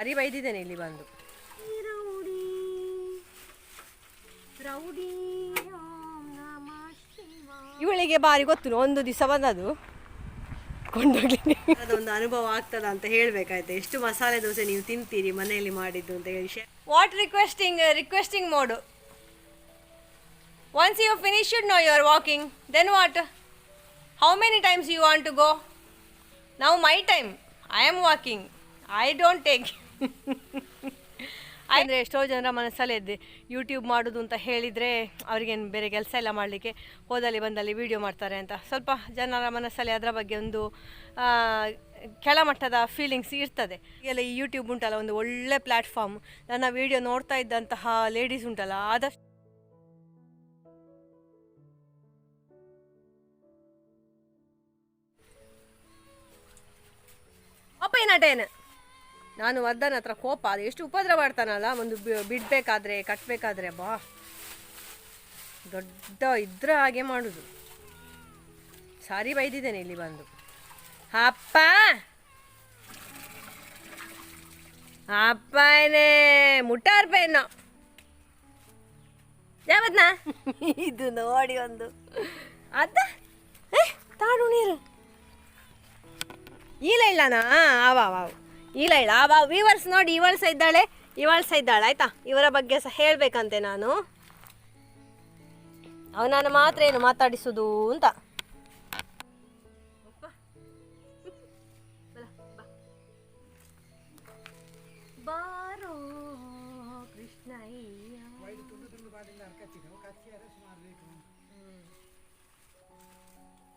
ಅರಿ ಬೈದಿದ್ದೇನೆ ಇಲ್ಲಿ ಬಂದು. ಇವಳಿಗೆ ಬಾರಿ ಗೊತ್ತು ಒಂದು ದಿವಸ ಬಂದದು ಕೊಂಡೋಗ್ಲಿ ಅದೊಂದು ಅನುಭವ ಆಗ್ತದ ಅಂತ ಹೇಳ್ಬೇಕಾಯ್ತು. ಎಷ್ಟು ಮಸಾಲೆ ದೋಸೆ ನೀವು ತಿಂತೀರಿ ಮನೆಯಲ್ಲಿ ಮಾಡಿದ್ದು ಅಂತ ಹೇಳಿ what requesting requesting mode once you finish no your walking then what how many times you want to go ನಾವು my time I am walking I don't take ಅಂದರೆ ಎಷ್ಟೋ ಜನರ ಮನಸ್ಸಲ್ಲಿ ಇದ್ದೆ. ಯೂಟ್ಯೂಬ್ ಮಾಡೋದು ಅಂತ ಹೇಳಿದರೆ ಅವ್ರಿಗೇನು ಬೇರೆ ಕೆಲಸ ಎಲ್ಲ ಮಾಡಲಿಕ್ಕೆ ಹೋದಲ್ಲಿ ಬಂದಲ್ಲಿ ವೀಡಿಯೋ ಮಾಡ್ತಾರೆ ಅಂತ. ಸ್ವಲ್ಪ ಜನರ ಮನಸ್ಸಲ್ಲಿ ಅದರ ಬಗ್ಗೆ ಒಂದು ಕೆಳಮಟ್ಟದ ಫೀಲಿಂಗ್ಸ್ ಇರ್ತದೆ. ಈಗೆಲ್ಲ ಈ ಯೂಟ್ಯೂಬ್ ಉಂಟಲ್ಲ, ಒಂದು ಒಳ್ಳೆ ಪ್ಲ್ಯಾಟ್ಫಾರ್ಮ್ ನನ್ನ ವೀಡಿಯೋ ನೋಡ್ತಾ ಇದ್ದಂತಹ ಲೇಡೀಸ್ ಉಂಟಲ್ಲ, ಆದಷ್ಟು ಅಪ್ಪ ಏನಾಟೇನು ನಾನು ವರ್ಧನ್ ಹತ್ರ ಕೋಪ ಅದು ಎಷ್ಟು ಉಪದ್ರ ಮಾಡ್ತಾನಲ್ಲ ಒಂದು ಬಿಡ್ಬೇಕಾದ್ರೆ ಕಟ್ಟಬೇಕಾದ್ರೆ ಬಾ. ದೊಡ್ಡ ಇದ್ರ ಹಾಗೆ ಮಾಡುದು. ಸಾರಿ ಬೈದಿದ್ದೇನೆ ಇಲ್ಲಿ ಬಂದು. ಅಪ್ಪ! ಅಪ್ಪನೇ ಮುಟ್ಟಾರ್ ಪೇನ ಯಾವತ್ನಾ ಇದು ನೋಡಿ ಒಂದು. ಅದ ತಾಡು ನೀರು. ಇಲ್ಲ ಇಲ್ಲನಾ ಅವ ಆವ ಇಲ್ಲ ಇಲ್ಲ. ಬಾ ವೀವರ್ಸ್ ನೋಡಿ ಇವಳು ಸಹ ಇದ್ದಾಳೆ ಇವಳು ಸಹ ಇದ್ದಾಳೆ ಆಯ್ತಾ? ಇವರ ಬಗ್ಗೆ ಸಹ ಹೇಳಬೇಕಂತೆ ನಾನು. ಅವನನ್ನು ಮಾತ್ರ ಏನು ಮಾತಾಡಿಸುದು ಅಂತ. ಬಾರೋ ಕೃಷ್ಣಯ್ಯ.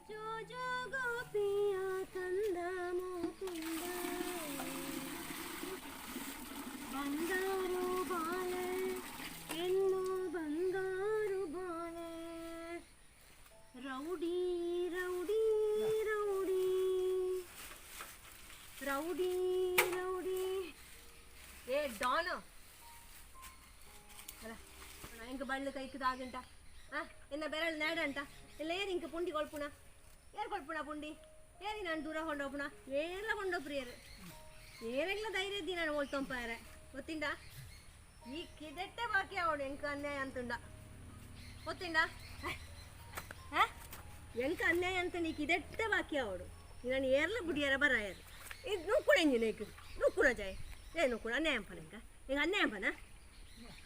ಜೋ ಜೋ ಗೋಪಿಯ ಬಂಗಾರು ಬಾಲೆ ಎನ್ನು ಬಂಗಾರು ಬಾಲೆ rowdy rowdy rowdy rowdy rowdy ಏ ಡಾನು ಅಲ್ಲ ಹೆಂಗೆ ಬಳ್ಳು ಕೈಕದ ಆಗಂಟ ಆ ಎನ್ನ ಬೆರಳು ನಾಡಂಟ ಎಲ್ಲ ಏರು ಇಂಕ ಪುಂಡಿ ಕೊಳ್ಪುಣ ಏರು ಕೊಳ್ಪುಣ ಪುಂಡಿ ಏರಿ ನಾನು ದೂರ ಗೊತ್ತಿಂದ? ಈ ಕಿದೆಟ್ಟೆ ಬಾಕಿ ಅವಳು ಎಂಕ ಅನ್ಯಾಯ ಅಂತುಂಡ ಗೊತ್ತಿಂದ? ಎಂಕ ಅನ್ಯಾಯ ಅಂತ ನೀ ಕಿದೆಟ್ಟೆ ಬಾಕಿ ಅವಳು. ನಾನು ಏರ್ಲ ಬುಡಿಯರ ಯಾರು? ಇದು ನೂಕುಣ ಎಂಜಿನ ಈಗ ನುಕ್ಕುಡ ಜಾಯ್. ಏ ನೂಕುಣ ಅನ್ಯಾಯ ಅಂಪನ ಎಂಕ ಈಗ ಅನ್ಯಾಯ ಅಂಪನ?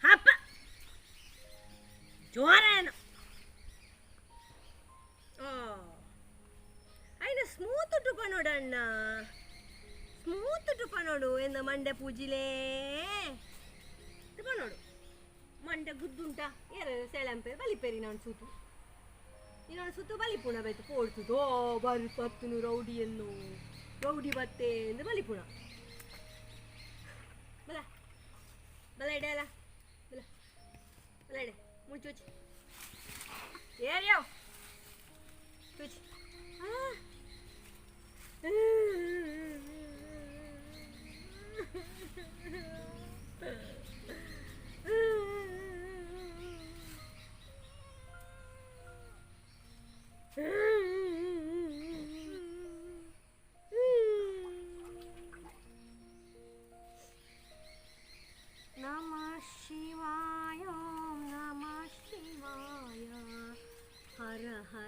ಹಪ್ಪ ಜೋರೇನು ಓ ಅಯ್ಯ ಸ್ಮೂತ್ ಉಟ್ಟುಕೊಂಡು ನೋಡಣ್ಣ ನೋಡು, ಎಂದ ಮಂಡೆ ಪೂಜಿಲೇ? ನೋಡು. ಮಂಡೆ ಗುದ್ದುಂಟ? ಏರ ಸೆಳೆಂಪೆ ಬಲಿಪೇರಿ ನಾನು ಸೂತು ಇನ್ನೊಂದು ಸುತ್ತು ಬಲಿಪುಣ ಬೇಕು ಪೋಡ್ತುದು. ಓ ಬಲ್ ಬತ್ತುನು ರೌಡಿಯನ್ನು. ರೌಡಿ ಬತ್ತೆ ಎಂದು ಬಲಿಪುಣ. ಬಲ ಬಲ ಇಡೆ ಅಲ್ಲ. ಬಲ ಬಲ ಇಡೆ ಮುಚ್ಚುಚ್ಚು ಏರ್ಯಾವ್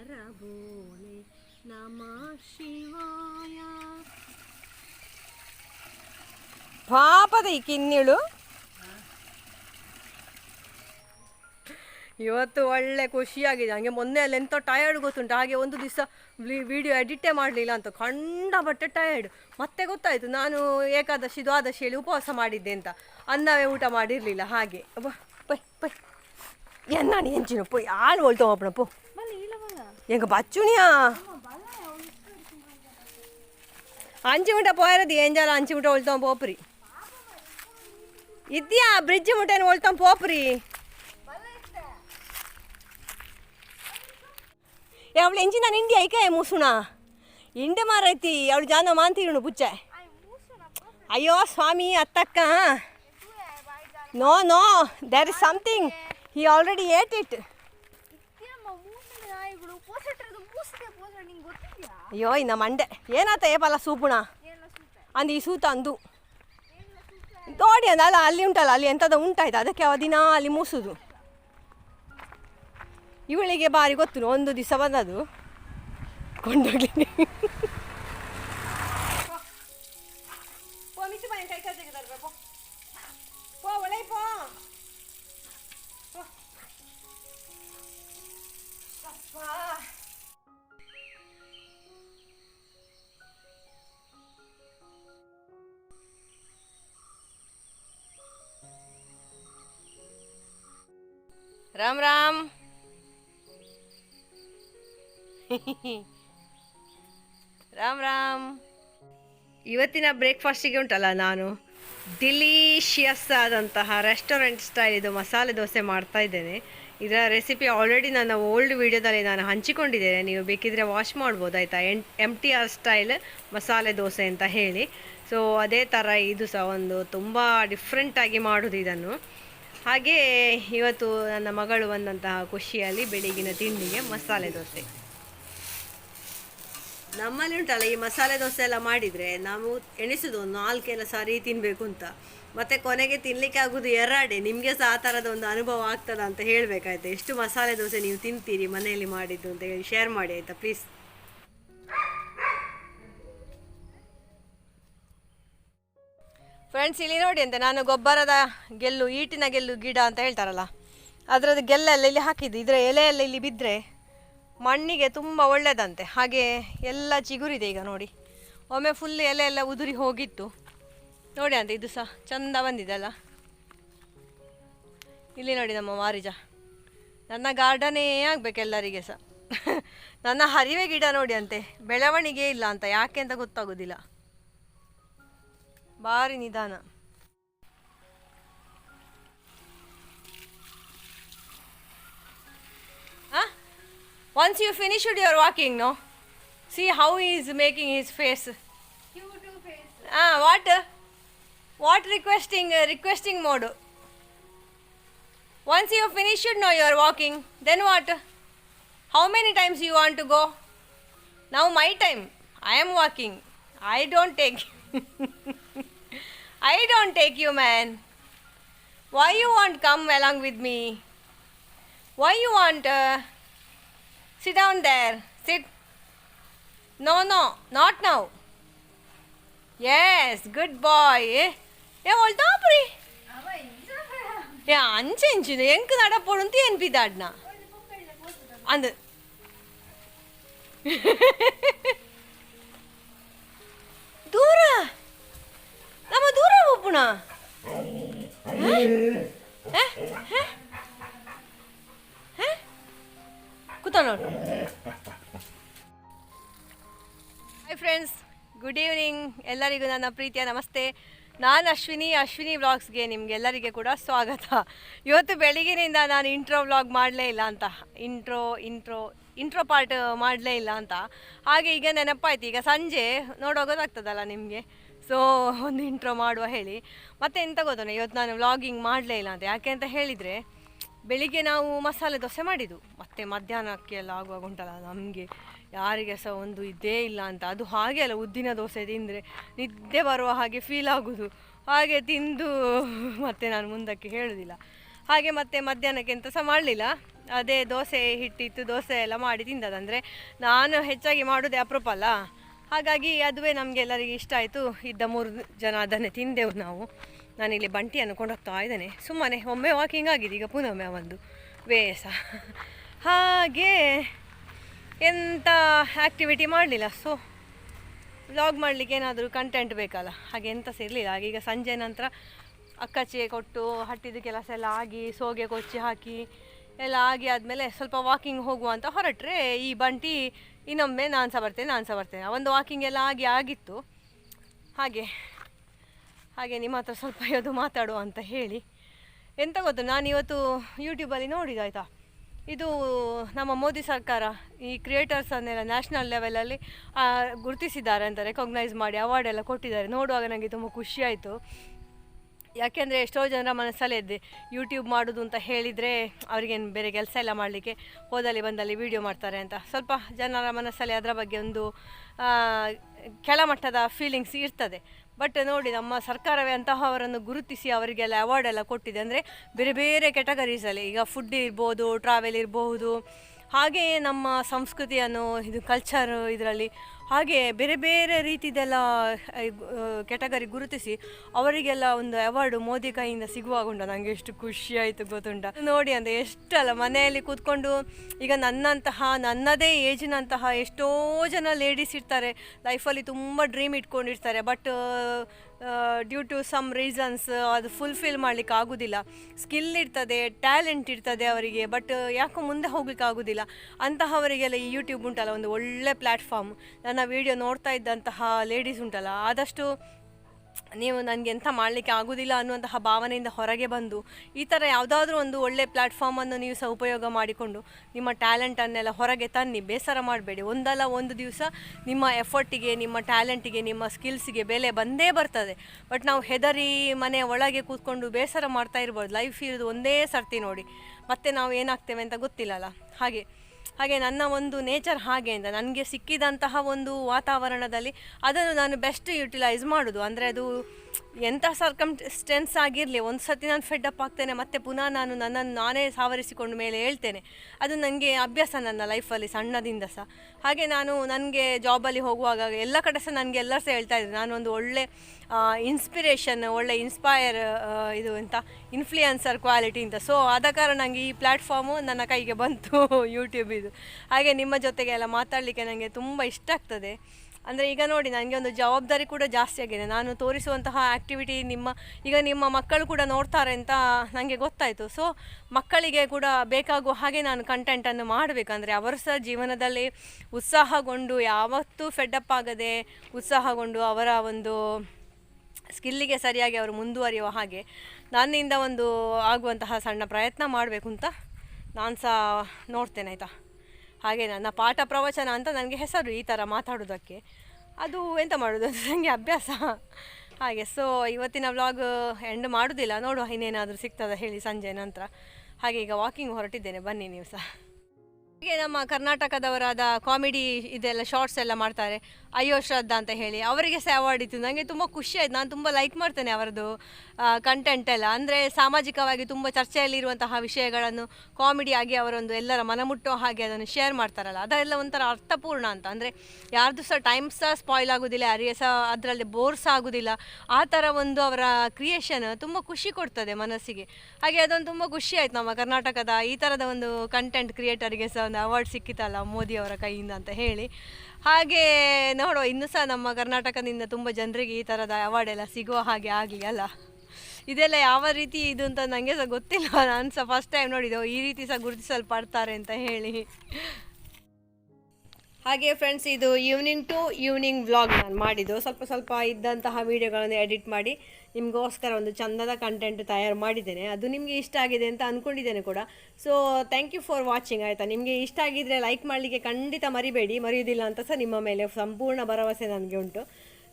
ಹರ ಬೋಲೆ ನಮಃ ಶಿವಾಯ. ಪಾಪದ ಈ ಕಿನ್ನಿಳು. ಇವತ್ತು ಒಳ್ಳೆ ಖುಷಿಯಾಗಿದೆ. ಹಂಗೆ ಮೊನ್ನೆ ಅಲ್ಲಿ ಎಂತ ಟಯರ್ಡ್ ಗೊತ್ತುಂಟು. ಹಾಗೆ ಒಂದು ದಿವಸ ವಿಡಿಯೋ ಎಡಿಟೇ ಮಾಡಲಿಲ್ಲ ಅಂತ. ಕಂಡಬಟ್ಟೆ ಟಯರ್ಡ್ ಮತ್ತೆ ಗೊತ್ತಾಯಿತು. ನಾನು ಏಕಾದಶಿ ದ್ವಾದಶಿ ಹೇಳಿ ಉಪವಾಸ ಮಾಡಿದ್ದೆ ಅಂತ. ಅನ್ನವೇ ಊಟ ಮಾಡಿರಲಿಲ್ಲ. ಹಾಗೆ. ಪೈ ಪೈ ಎನ್ನಾಡಿ ಎಂಚಿನ ಪೋಯ್ ಆಳು ಪೋ. எங்க பச்சுனியா அஞ்சு மிட்ட போயிடுது ஏஞ்சாலும் அஞ்சு மிட்ட ஒழுத்தம் போப்புரி ಇದ್ಯಾ ಬ್ರಿಡ್ಜ್ ಮುಟ್ಟೇನು ಒಳ್ತಾಂ ಪೋಪ್ರಿ ಅವಳು ಎಂಚಿನ ಇಂಡಿ ಐಕ ಮೂಸುಣ ಇಂಡೆ ಮಾರೈತಿ ಅವಳು ಜಾನ ಮಾಂತೀರುಣು ಪುಚ್ಚ ಅಯ್ಯೋ ಸ್ವಾಮಿ ಅತ್ತಕ್ಕ no no there is something he already ate it ಅಯ್ಯೋ ಇನ್ನ ಮಂಡೆ ಏನಾತ ಏಪಲ್ಲ ಸೂಪುಣ ಅಂದ್ ಈ ಸೂತ ಅಂದು. ನೋಡಿ ಅಂದ ಅಲ್ಲ ಅಲ್ಲಿ ಉಂಟಲ್ಲ ಅಲ್ಲಿ ಎಂತದ ಉಂಟಾಯ್ತು ಅದಕ್ಕೆ ಅವ ದಿನ ಅಲ್ಲಿ ಮೂಸುದು. ಇವಳಿಗೆ ಬಾರಿ ಗೊತ್ತು ಒಂದು ದಿವಸ ಬಂದದು ಕೊಂಡೋಗ್ಲಿ ರಾಮ್ ರಾಮ್ ರಾಮ್ ರಾಮ್ ಇವತ್ತಿನ ಬ್ರೇಕ್ಫಾಸ್ಟಿಗೆ ಉಂಟಲ್ಲ ನಾನು? ಡಿಲೀಷಿಯಸ್ ಆದಂತಹ ರೆಸ್ಟೋರೆಂಟ್ ಸ್ಟೈಲ್ ಇದು ಮಸಾಲೆ ದೋಸೆ ಮಾಡ್ತಾ ಇದ್ದೇನೆ. ಇದರ ರೆಸಿಪಿ ಆಲ್ರೆಡಿ ನನ್ನ ಓಲ್ಡ್ ವಿಡಿಯೋದಲ್ಲಿ ನಾನು ಹಂಚಿಕೊಂಡಿದ್ದೇನೆ. ನೀವು ಬೇಕಿದ್ರೆ ವಾಶ್ ಮಾಡ್ಬೋದು, ಆಯಿತಾ? N M T R style masala dosa ಅಂತ ಹೇಳಿ. ಸೊ ಅದೇ ಥರ ಇದು ಸಹ ಒಂದು ತುಂಬ ಡಿಫ್ರೆಂಟಾಗಿ ಮಾಡೋದು ಇದನ್ನು. ಹಾಗೆ ಇವತ್ತು ನನ್ನ ಮಗಳು ಬಂದಂತಹ ಖುಷಿಯಲ್ಲಿ ಬೆಳಿಗಿನ ತಿಂಡಿಗೆ ಮಸಾಲೆ ದೋಸೆ. ನಮ್ಮಲ್ಲಿ ಉಂಟಲ್ಲ ಈ ಮಸಾಲೆ ದೋಸೆ ಎಲ್ಲ ಮಾಡಿದರೆ ನಾವು ಎಣಿಸೋದು ಒಂದು ನಾಲ್ಕೆಲ್ಲ ಸಾರಿ ತಿನ್ನಬೇಕು ಅಂತ. ಮತ್ತೆ ಕೊನೆಗೆ ತಿನ್ನಲಿಕ್ಕೆ ಆಗೋದು ಎರಡೆ. ನಿಮಗೆ ಸಹ ಆ ಥರದ ಒಂದು ಅನುಭವ ಆಗ್ತದ ಅಂತ ಹೇಳಬೇಕಾಯ್ತು. ಎಷ್ಟು ಮಸಾಲೆ ದೋಸೆ ನೀವು ತಿಂತೀರಿ ಮನೆಯಲ್ಲಿ ಮಾಡಿದ್ದು ಅಂತ ಹೇಳಿ ಶೇರ್ ಮಾಡಿ ಆಯಿತಾ ಪ್ಲೀಸ್ ಫ್ರೆಂಡ್ಸ್ ಇಲ್ಲಿ ನೋಡಿ ಅಂತೆ, ನಾನು ಗೊಬ್ಬರದ ಗೆಲ್ಲು, ಈಟಿನ ಗೆಲ್ಲು ಗಿಡ ಅಂತ ಹೇಳ್ತಾರಲ್ಲ, ಅದರದ್ದು ಗೆಲ್ಲೆಲ್ಲ ಇಲ್ಲಿ ಹಾಕಿದ್ದು. ಇದರ ಎಲೆ ಇಲ್ಲಿ ಬಿದ್ದರೆ ಮಣ್ಣಿಗೆ ತುಂಬ ಒಳ್ಳೆಯದಂತೆ ಹಾಗೆ ಎಲ್ಲ ಚಿಗುರಿದೆ ಈಗ ನೋಡಿ. ಒಮ್ಮೆ ಫುಲ್ ಎಲೆ ಎಲ್ಲ ಉದುರಿ ಹೋಗಿತ್ತು. ನೋಡಿ ಅಂತ, ಇದು ಸಹ ಚಂದ ಬಂದಿದೆ ಅಲ್ಲ. ಇಲ್ಲಿ ನೋಡಿ ನಮ್ಮ ಮಾರಿಜ. ನನ್ನ ಗಾರ್ಡನೇ ಆಗಬೇಕು ಎಲ್ಲರಿಗೆ ಸಹ. ನನ್ನ ಹರಿವೆ ಗಿಡ ನೋಡಿ ಅಂತೆ, ಬೆಳವಣಿಗೆ ಇಲ್ಲ ಅಂತ, ಯಾಕೆ ಅಂತ ಗೊತ್ತಾಗೋದಿಲ್ಲ. ಭಾರಿ ನಿಧಾನ once you finished your walking no see how is making his face ಹಾಂ what what requesting requesting mode once you finished no you are walking then what how many times you want to go now my time I am walking I don't take I don't take I don't take you, man. Why you want come along with me? Why you want? Uh, sit down there. Sit. No, no, not now. Yes, good boy. ಏ ಒಳ್ತಾಪ್ರಿ ಏ ಅಂಚೆ ಇಂಚಿನ ಎಂಕ್ ನಡಪೊಡುಂತ ಎನ್ಪಿದಾಡ್ನ ಅಂದ ದೂರ ನಮ್ಮ ದೂರ ಒಬ್ಬಣ ಕೂತ ನೋಡು ಹಾಯ್ ಫ್ರೆಂಡ್ಸ್ ಗುಡ್ ಈವ್ನಿಂಗ್ ಎಲ್ಲರಿಗೂ ನನ್ನ ಪ್ರೀತಿಯ ನಮಸ್ತೆ. ನಾನು ಅಶ್ವಿನಿ ಅಶ್ವಿನಿ ವ್ಲಾಗ್ಸ್ಗೆ ನಿಮಗೆಲ್ಲರಿಗೆ ಕೂಡ ಸ್ವಾಗತ. ಇವತ್ತು ಬೆಳಗಿನಿಂದ ನಾನು ಇಂಟ್ರೋ ವ್ಲಾಗ್ ಮಾಡಲೇ ಇಲ್ಲ ಅಂತ. ಇಂಟ್ರೋ ಇಂಟ್ರೋ ಇಂಟ್ರೋ ಪಾರ್ಟ್ ಮಾಡಲೇ ಇಲ್ಲ ಅಂತ. ಹಾಗೆ ಈಗ ನೆನಪಾಯ್ತು. ಈಗ ಸಂಜೆ ನೋಡೋಗೋದಾಗ್ತದಲ್ಲ ಗೊತ್ತಾಗ್ತದಲ್ಲ ನಿಮಗೆ? ಸೊ ಒಂದು ಇಂಟ್ರೋ ಮಾಡುವ ಹೇಳಿ. ಮತ್ತೆ ಎಂತ ಗೊತ್ತಾನೆ ಇವತ್ತು ನಾನು ವ್ಲಾಗಿಂಗ್ ಮಾಡಲೇ ಇಲ್ಲ ಅಂತ. ಯಾಕೆ ಅಂತ ಹೇಳಿದರೆ, ಬೆಳಿಗ್ಗೆ ನಾವು ಮಸಾಲೆ ದೋಸೆ ಮಾಡಿದ್ದು. ಮತ್ತೆ ಮಧ್ಯಾಹ್ನಕ್ಕೆ ಎಲ್ಲ ಆಗುವಾಗ ಉಂಟಲ್ಲ, ನಮಗೆ ಯಾರಿಗೆ ಸಹ ಒಂದು ಇದೇ ಇಲ್ಲ ಅಂತ. ಅದು ಹಾಗೆ ಅಲ್ಲ, ಉದ್ದಿನ ದೋಸೆ ತಿಂದರೆ ನಿದ್ದೆ ಬರುವ ಹಾಗೆ ಫೀಲ್ ಆಗೋದು. ಹಾಗೆ ತಿಂದು ಮತ್ತೆ ನಾನು ಮುಂದಕ್ಕೆ ಹೇಳೋದಿಲ್ಲ. ಹಾಗೆ ಮತ್ತೆ ಮಧ್ಯಾಹ್ನಕ್ಕೆ ಎಂತ ಸಹ ಮಾಡಲಿಲ್ಲ. ಅದೇ ದೋಸೆ ಹಿಟ್ಟಿತ್ತು, ದೋಸೆ ಎಲ್ಲ ಮಾಡಿ ತಿಂದದಂದರೆ ನಾನು ಹೆಚ್ಚಾಗಿ ಮಾಡೋದೇ ಅಪ್ರೂಪ ಅಲ್ಲ. ಹಾಗಾಗಿ ಅದುವೇ ನಮಗೆಲ್ಲರಿಗೆ ಇಷ್ಟ ಆಯಿತು. ಇದ್ದ ಮೂರು ಜನ ಅದನ್ನೇ ತಿಂದೆವು ನಾವು. ನಾನಿಲ್ಲಿ ಬಂಟಿಯನ್ನು ಕೊಂಡೋಗ್ತಾ ಇದ್ದೇನೆ. ಸುಮ್ಮನೆ ಒಮ್ಮೆ ವಾಕಿಂಗ್ ಆಗಿದೆ. ಈಗ ಪುನೊಮ್ಮೆ ಒಂದು ವೇಸ. ಹಾಗೆ ಎಂಥ ಆ್ಯಕ್ಟಿವಿಟಿ ಮಾಡಲಿಲ್ಲ? ಸೊ ವ್ಲಾಗ್ ಮಾಡಲಿಕ್ಕೆ ಏನಾದರೂ ಕಂಟೆಂಟ್ ಬೇಕಲ್ಲ? ಹಾಗೆ ಎಂತ ಇರಲಿಲ್ಲ. ಹಾಗೆ ಈಗ ಸಂಜೆ ನಂತರ ಅಕ್ಕಚ್ಚಿಗೆ ಕೊಟ್ಟು ಹಟ್ಟಿದ ಕೆಲಸ ಎಲ್ಲ ಆಗಿ, ಸೋಗೆ ಕೊಚ್ಚಿ ಹಾಕಿ ಎಲ್ಲ ಆಗಿ ಆದಮೇಲೆ ಸ್ವಲ್ಪ ವಾಕಿಂಗ್ ಹೋಗುವ ಅಂತ ಹೊರಟ್ರೆ ಈ ಬಂಟಿ ಇನ್ನೊಮ್ಮೆ ನಾನು ಸಹ ಬರ್ತೇನೆ ನಾನು ಸಹ ಬರ್ತೇನೆ ಒಂದು ವಾಕಿಂಗ್ ಎಲ್ಲ ಆಗಿ ಆಗಿತ್ತು. ಹಾಗೆ ಹಾಗೆ ನಿಮ್ಮ ಹತ್ರ ಸ್ವಲ್ಪ ಇವತ್ತು ಮಾತಾಡುವ ಅಂತ ಹೇಳಿ. ಎಂತ ಗೊತ್ತು, ನಾನು ಇವತ್ತು ಯೂಟ್ಯೂಬಲ್ಲಿ ನೋಡಿದಾಯ್ತಾ ಇದು ನಮ್ಮ ಮೋದಿ ಸರ್ಕಾರ ಈ ಕ್ರಿಯೇಟರ್ಸನ್ನೆಲ್ಲ ನ್ಯಾಷನಲ್ ಲೆವೆಲಲ್ಲಿ ಗುರುತಿಸಿದ್ದಾರೆ ಅಂತ ರೆಕಗ್ನೈಸ್ ಮಾಡಿ ಅವಾರ್ಡೆಲ್ಲ ಕೊಟ್ಟಿದ್ದಾರೆ. ನೋಡುವಾಗ ನನಗೆ ತುಂಬ ಖುಷಿ ಆಯಿತು. ಯಾಕೆಂದರೆ ಎಷ್ಟೋ ಜನರ ಮನಸ್ಸಲ್ಲೇ ಇದ್ದೆ ಯೂಟ್ಯೂಬ್ ಮಾಡೋದು ಅಂತ ಹೇಳಿದರೆ ಅವ್ರಿಗೇನು ಬೇರೆ ಕೆಲಸ ಎಲ್ಲ ಮಾಡಲಿಕ್ಕೆ ಹೋದಲ್ಲಿ ಬಂದಲ್ಲಿ ವೀಡಿಯೋ ಮಾಡ್ತಾರೆ ಅಂತ. ಸ್ವಲ್ಪ ಜನರ ಮನಸ್ಸಲ್ಲಿ ಅದರ ಬಗ್ಗೆ ಒಂದು ಕೆಳಮಟ್ಟದ ಫೀಲಿಂಗ್ಸ್ ಇರ್ತದೆ. ಬಟ್ ನೋಡಿ ನಮ್ಮ ಸರ್ಕಾರವೇ ಅಂತಹವರನ್ನು ಗುರುತಿಸಿ ಅವರಿಗೆಲ್ಲ ಅವಾರ್ಡ್ ಎಲ್ಲ ಕೊಟ್ಟಿದೆ ಅಂದರೆ ಬೇರೆ ಬೇರೆ ಕೆಟಗರೀಸಲ್ಲಿ ಈಗ ಫುಡ್ ಇರ್ಬೋದು ಟ್ರಾವೆಲ್ ಇರಬಹುದು ಹಾಗೆಯೇ ನಮ್ಮ ಸಂಸ್ಕೃತಿಯನ್ನು, ಇದು ಕಲ್ಚರ್ ಇದರಲ್ಲಿ ಹಾಗೆ ಬೇರೆ ಬೇರೆ ರೀತಿದೆಲ್ಲ ಕೆಟಗರಿ ಗುರುತಿಸಿ ಅವರಿಗೆಲ್ಲ ಒಂದು ಅವಾರ್ಡು ಮೋದಿ ಕೈಯಿಂದ ಸಿಗುವಾಗುಂಟ? ನನಗೆ ಎಷ್ಟು ಖುಷಿ ಆಯಿತು ಗೊತ್ತುಂಟ? ನೋಡಿ ಅಂದರೆ ಎಷ್ಟಲ್ಲ, ಮನೆಯಲ್ಲಿ ಕೂತ್ಕೊಂಡು ಈಗ ನನ್ನಂತಹ, ನನ್ನದೇ ಏಜಿನಂತಹ ಎಷ್ಟೋ ಜನ ಲೇಡೀಸ್ ಇರ್ತಾರೆ. ಲೈಫಲ್ಲಿ ತುಂಬ ಡ್ರೀಮ್ ಇಟ್ಕೊಂಡಿರ್ತಾರೆ. But due to some reasons ಅದು ಫುಲ್ಫಿಲ್ ಮಾಡಲಿಕ್ಕೆ ಆಗೋದಿಲ್ಲ. ಸ್ಕಿಲ್ ಇರ್ತದೆ ಟ್ಯಾಲೆಂಟ್ ಇರ್ತದೆ ಅವರಿಗೆ ಬಟ್ ಯಾಕೋ ಮುಂದೆ ಹೋಗ್ಲಿಕ್ಕೆ ಆಗೋದಿಲ್ಲ. ಅಂತಹವರಿಗೆಲ್ಲ ಈ ಯೂಟ್ಯೂಬ್ ಉಂಟಲ್ಲ, ಒಂದು ಒಳ್ಳೆ ಪ್ಲ್ಯಾಟ್ಫಾರ್ಮ್ ನನ್ನ ವಿಡಿಯೋ ನೋಡ್ತಾ ಇದ್ದಂತಹ ಲೇಡೀಸ್ ಉಂಟಲ್ಲ, ಆದಷ್ಟು ನೀವು ನನಗೆ ಎಂಥ ಮಾಡಲಿಕ್ಕೆ ಆಗೋದಿಲ್ಲ ಅನ್ನುವಂತಹ ಭಾವನೆಯಿಂದ ಹೊರಗೆ ಬಂದು ಈ ಥರ ಯಾವುದಾದ್ರೂ ಒಂದು ಒಳ್ಳೆ ಪ್ಲ್ಯಾಟ್ಫಾರ್ಮನ್ನು ನೀವು ಸಹ ಉಪಯೋಗ ಮಾಡಿಕೊಂಡು ನಿಮ್ಮ ಟ್ಯಾಲೆಂಟನ್ನೆಲ್ಲ ಹೊರಗೆ ತನ್ನಿ. ಬೇಸರ ಮಾಡಬೇಡಿ. ಒಂದಲ್ಲ ಒಂದು ದಿವಸ ನಿಮ್ಮ ಎಫರ್ಟಿಗೆ ನಿಮ್ಮ ಟ್ಯಾಲೆಂಟಿಗೆ ನಿಮ್ಮ ಸ್ಕಿಲ್ಸಿಗೆ ಬೆಲೆ ಬಂದೇ ಬರ್ತದೆ. ಬಟ್ ನಾವು ಹೆದರಿ ಮನೆ ಒಳಗೆ ಕೂತ್ಕೊಂಡು ಬೇಸರ ಮಾಡ್ತಾ ಇರ್ಬೋದು. ಲೈಫ್ ಇರೋದು ಒಂದೇ ಸರ್ತಿ ನೋಡಿ. ಮತ್ತೆ ನಾವು ಏನಾಗ್ತೇವೆ ಅಂತ ಗೊತ್ತಿಲ್ಲಲ್ಲ? ಹಾಗೆ. ಹಾಗೆ ನನ್ನ ಒಂದು ನೇಚರ್ ಹಾಗೆ ಅಂತ, ನನಗೆ ಸಿಕ್ಕಿದಂತಹ ಒಂದು ವಾತಾವರಣದಲ್ಲಿ ಅದನ್ನು ನಾನು ಬೆಸ್ಟ್ ಯುಟಿಲೈಸ್ ಮಾಡೋದು. ಅಂದರೆ ಅದು ಎಂಥ ಸರ್ಕಮ್ಸ್ಟೆನ್ಸ್ ಆಗಿರಲಿ, ಒಂದು ಸತಿ ನಾನು ಫೆಡ್ಅಪ್ ಆಗ್ತೇನೆ, ಮತ್ತೆ ಪುನಃ ನಾನು ನನ್ನನ್ನು ನಾನೇ ಸಾವರಿಸಿಕೊಂಡು ಮೇಲೆ ಹೇಳ್ತೇನೆ. ಅದು ನನಗೆ ಅಭ್ಯಾಸ ನನ್ನ ಲೈಫಲ್ಲಿ ಸಣ್ಣದಿಂದ ಸಹ. ಹಾಗೆ ನಾನು ನನಗೆ ಜಾಬಲ್ಲಿ ಹೋಗುವಾಗ ಎಲ್ಲ ಕಡೆ ಸಹ ನನಗೆ ಎಲ್ಲರೂ ಸಹ ಹೇಳ್ತಾ ಇದ್ದೆ ನಾನು ಒಂದು ಒಳ್ಳೆ ಇನ್ಸ್ಪಿರೇಷನ್ ಒಳ್ಳೆ ಇನ್ಸ್ಪೈರ್ ಇದು ಅಂತ ಇನ್ಫ್ಲೂಯೆನ್ಸರ್ ಕ್ವಾಲಿಟಿ ಅಂತ. ಸೊ ಆದ ಕಾರಣ ನನಗೆ ಈ ಪ್ಲ್ಯಾಟ್ಫಾರ್ಮು ನನ್ನ ಕೈಗೆ ಬಂತು ಯೂಟ್ಯೂಬ್ ಇದು. ಹಾಗೆ ನಿಮ್ಮ ಜೊತೆಗೆ ಎಲ್ಲ ಮಾತಾಡಲಿಕ್ಕೆ ನನಗೆ ತುಂಬ ಇಷ್ಟ ಆಗ್ತದೆ. ಅಂದರೆ ಈಗ ನೋಡಿ ನನಗೆ ಒಂದು ಜವಾಬ್ದಾರಿ ಕೂಡ ಜಾಸ್ತಿ ಆಗಿದೆ. ನಾನು ತೋರಿಸುವಂತಹ ಆ್ಯಕ್ಟಿವಿಟಿ ನಿಮ್ಮ, ಈಗ ನಿಮ್ಮ ಮಕ್ಕಳು ಕೂಡ ನೋಡ್ತಾರೆ ಅಂತ ನನಗೆ ಗೊತ್ತಾಯಿತು. ಸೊ ಮಕ್ಕಳಿಗೆ ಕೂಡ ಬೇಕಾಗುವ ಹಾಗೆ ನಾನು ಕಂಟೆಂಟನ್ನು ಮಾಡಬೇಕಂದ್ರೆ ಅವರು ಸಹ ಜೀವನದಲ್ಲಿ ಉತ್ಸಾಹಗೊಂಡು ಯಾವತ್ತೂ ಫೆಡ್ಡಪ್ ಆಗದೆ ಉತ್ಸಾಹಗೊಂಡು ಅವರ ಒಂದು ಸ್ಕಿಲ್ಲಿಗೆ ಸರಿಯಾಗಿ ಅವರು ಮುಂದುವರಿಯುವ ಹಾಗೆ ನನ್ನಿಂದ ಒಂದು ಆಗುವಂತಹ ಸಣ್ಣ ಪ್ರಯತ್ನ ಮಾಡಬೇಕು ಅಂತ ನಾನು ಸಹ ನೋಡ್ತೇನೆ ಆಯಿತಾ? ಹಾಗೆ ನನ್ನ ಪಾಠ ಪ್ರವಚನ ಅಂತ ನನಗೆ ಹೆಸರು ಈ ಥರ ಮಾತಾಡೋದಕ್ಕೆ. ಅದು ಎಂತ ಮಾಡೋದು ನನಗೆ ಅಭ್ಯಾಸ. ಹಾಗೆ ಸೊ ಇವತ್ತಿನ ವ್ಲಾಗ್ ಎಂಡ್ ಮಾಡೋದಿಲ್ಲ. ನೋಡುವ ಇನ್ನೇನಾದರೂ ಸಿಗ್ತದ ಹೇಳಿ ಸಂಜೆ ನಂತರ. ಹಾಗೆ ಈಗ ವಾಕಿಂಗ್ ಹೊರಟಿದ್ದೇನೆ. ಬನ್ನಿ ನೀವು ಸಹ ಹೀಗೆ ನಮ್ಮ ಕರ್ನಾಟಕದವರಾದ ಕಾಮಿಡಿ ಇದೆಲ್ಲ ಶಾರ್ಟ್ಸ್ ಎಲ್ಲ ಮಾಡ್ತಾರೆ. ಅಯ್ಯೋ ಶ್ರದ್ಧಾ ಅಂತ ಹೇಳಿ. ಅವರಿಗೆ ಸಹ ಅವಾರ್ಡ್ ಇತ್ತು. ನನಗೆ ತುಂಬ ಖುಷಿ ಆಯ್ತು. ನಾನು ತುಂಬ ಲೈಕ್ ಮಾಡ್ತೇನೆ ಅವರದ್ದು ಕಂಟೆಂಟ್ ಎಲ್ಲ. ಅಂದರೆ ಸಾಮಾಜಿಕವಾಗಿ ತುಂಬ ಚರ್ಚೆಯಲ್ಲಿರುವಂತಹ ವಿಷಯಗಳನ್ನು ಕಾಮಿಡಿ ಆಗಿ ಅವರೊಂದು ಎಲ್ಲರ ಮನಮುಟ್ಟೋ ಹಾಗೆ ಅದನ್ನು ಶೇರ್ ಮಾಡ್ತಾರಲ್ಲ. ಅದೆಲ್ಲ ಒಂಥರ ಅರ್ಥಪೂರ್ಣ ಅಂತ. ಅಂದರೆ ಯಾರ್ದು ಸಹ ಟೈಮ್ ಸಹ ಸ್ಪಾಯ್ಲ್ ಆಗೋದಿಲ್ಲ, ಯಾರಿಗೆ ಸಹ ಅದರಲ್ಲಿ ಬೋರ್ ಸಹ ಆಗೋದಿಲ್ಲ. ಆ ಥರ ಒಂದು ಅವರ ಕ್ರಿಯೇಷನ್ ತುಂಬ ಖುಷಿ ಕೊಡ್ತದೆ ಮನಸ್ಸಿಗೆ. ಹಾಗೆ ಅದೊಂದು ತುಂಬ ಖುಷಿ ಆಯ್ತು ನಮ್ಮ ಕರ್ನಾಟಕದ ಈ ಥರದ ಒಂದು ಕಂಟೆಂಟ್ ಕ್ರಿಯೇಟರ್ಗೆ ಸಹ ಒಂದು ಅವಾರ್ಡ್ ಸಿಕ್ಕಿತಲ್ಲ ಮೋದಿ ಅವರ ಕೈಯಿಂದ ಅಂತ ಹೇಳಿ. ಹಾಗೆ ನೋಡುವ, ಇನ್ನು ಸಹ ನಮ್ಮ ಕರ್ನಾಟಕದಿಂದ ತುಂಬ ಜನರಿಗೆ ಈ ಥರದ ಅವಾರ್ಡ್ ಎಲ್ಲ ಸಿಗುವ ಹಾಗೆ ಆಗಲಿ ಅಲ್ಲ. ಇದೆಲ್ಲ ಯಾವ ರೀತಿ ಇದು ಅಂತ ನನಗೆ ಸಹ ಗೊತ್ತಿಲ್ಲ. ನಾನು ಸಹ ಫಸ್ಟ್ ಟೈಮ್ ನೋಡಿದೆವು ಈ ರೀತಿ ಸಹ ಗುರುತಿಸಲ್ಪಡ್ತಾರೆ ಅಂತ ಹೇಳಿ. ಹಾಗೆ ಫ್ರೆಂಡ್ಸ್ ಇದು ಈವ್ನಿಂಗ್ ಟು ಈವ್ನಿಂಗ್ ವ್ಲಾಗ್ ನಾನು ಮಾಡಿದ್ದು. ಸ್ವಲ್ಪ ಸ್ವಲ್ಪ ಇದ್ದಂತಹ ವೀಡಿಯೋಗಳನ್ನು ಎಡಿಟ್ ಮಾಡಿ ನಿಮಗೋಸ್ಕರ ಒಂದು ಚಂದದ ಕಂಟೆಂಟ್ ತಯಾರು ಮಾಡಿದ್ದೇನೆ. ಅದು ನಿಮಗೆ ಇಷ್ಟ ಆಗಿದೆ ಅಂತ ಅಂದ್ಕೊಂಡಿದ್ದೇನೆ ಕೂಡ. So thank you for watching ಆಯಿತಾ? ನಿಮಗೆ ಇಷ್ಟ ಆಗಿದ್ದರೆ ಲೈಕ್ ಮಾಡಲಿಕ್ಕೆ ಖಂಡಿತ ಮರಿಬೇಡಿ. ಮರೆಯುವುದಿಲ್ಲ ಅಂತ ಸಹ ನಿಮ್ಮ ಮೇಲೆ ಸಂಪೂರ್ಣ ಭರವಸೆ ನನಗೆ ಉಂಟು.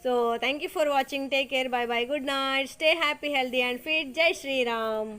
So thank you for watching take care bye bye good night stay happy healthy and fit Jai Shri Ram